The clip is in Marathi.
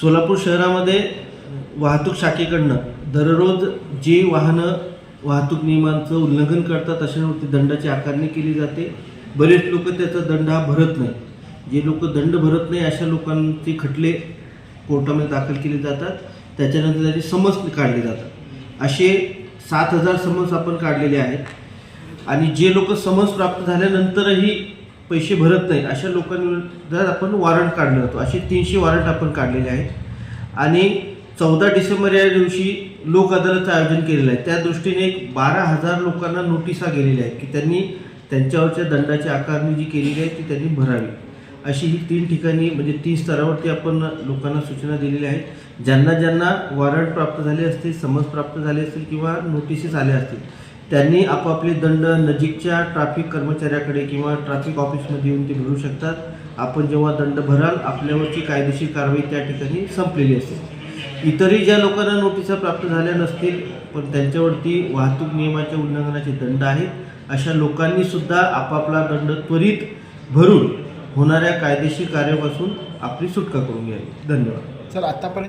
सोलापूर शहरामध्ये वाहतूक शाखेकडनं दररोज जे वाहनं वाहतूक नियमांचं उल्लंघन करतात अशावरती दंडाची आकारणी केली जाते. बरेच लोक त्याचा दंड हा भरत नाही जे लोक दंड भरत नाही अशा लोकांचे खटले कोर्टामध्ये दाखल केले जातात. त्याच्यानंतर त्याचे समज काढले जातात. असे सात हजार समज आपण काढलेले आहेत. आणि जे लोक समज प्राप्त झाल्यानंतरही पैसे भरत नाही अशा लोकांविरुद्ध आपण वॉरंट काढलं होतो असे तीनशे वॉरंट आपण काढलेले आहेत. आणि चौदा डिसेंबर या दिवशी लोक अदालतचं आयोजन केलेलं आहे. त्या दृष्टीने एक बारा हजार लोकांना नोटिसा गेलेल्या आहेत की त्यांनी त्यांच्यावरच्या दंडाची आकारणी जी केलेली आहे ती त्यांनी भरावी. अशी ही तीन ठिकाणी म्हणजे तीन स्तरावरती आपण लोकांना सूचना दिलेल्या आहेत. ज्यांना ज्यांना वॉरंट प्राप्त झाले असतील समज प्राप्त झाले असतील किंवा नोटिसेस आल्या असतील त्यांनी आपापले दंड नजीकच्या ट्रॅफिक कर्मचाऱ्याकडे किंवा ट्रॅफिक ऑफिसमध्ये येऊन ते भरू शकतात. आपण जेव्हा दंड भराल आपल्यावरची कायदेशीर कारवाई त्या ठिकाणी संपलेली असेल. इतरही ज्या लोकांना नोटिसा प्राप्त झाल्या नसतील पण त्यांच्यावरती वाहतूक नियमाच्या उल्लंघनाचे दंड आहेत. अशा लोकांनी सुद्धा आपापला दंड त्वरित भरून होणाऱ्या कायदेशीर कार्यापासून आपली सुटका करून घ्यावी. धन्यवाद. सर आतापर्यंत